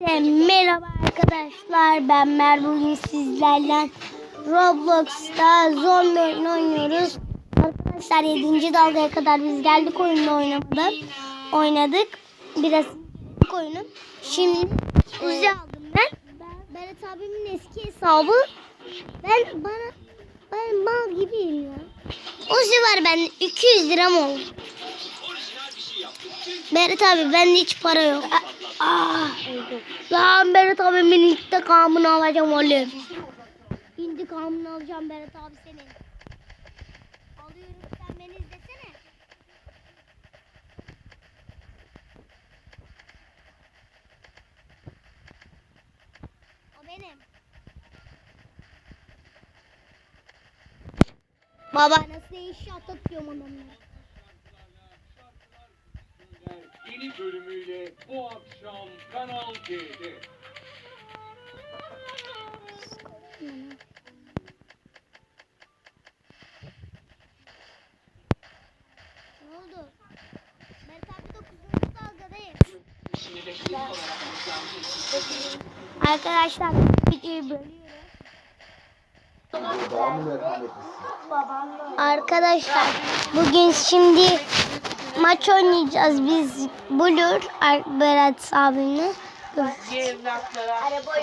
Merhaba arkadaşlar ben Mer bugün sizlerle Roblox'ta zombi oyunu oynuyoruz. Arkadaşlar 7. dalgaya kadar biz geldik oyunda oynamadık. Oynadık. Biraz oyunu. Şimdi Uzi aldım ben. Berat abimin eski hesabı. Ben bana ben mal gibiyim ya. Uzi var bende 200 liram oldu. Berat abi bende hiç para yok. Aa, lan Berat abimin intikamını alacağım oğlum. İntikamını alacağım Berat abi senin. Alıyorum sen beni izlesene. O benim. Baba nasıl inşaat atıyorum adamları. Yeni bölümüyle bu akşam Kanal D'de. Ne oldu? Berat abi 9. dalgadayım. Arkadaşlar videoyu bölüyorum. Arkadaşlar bugün şimdi maç oynayacağız biz Blur Berat abimle.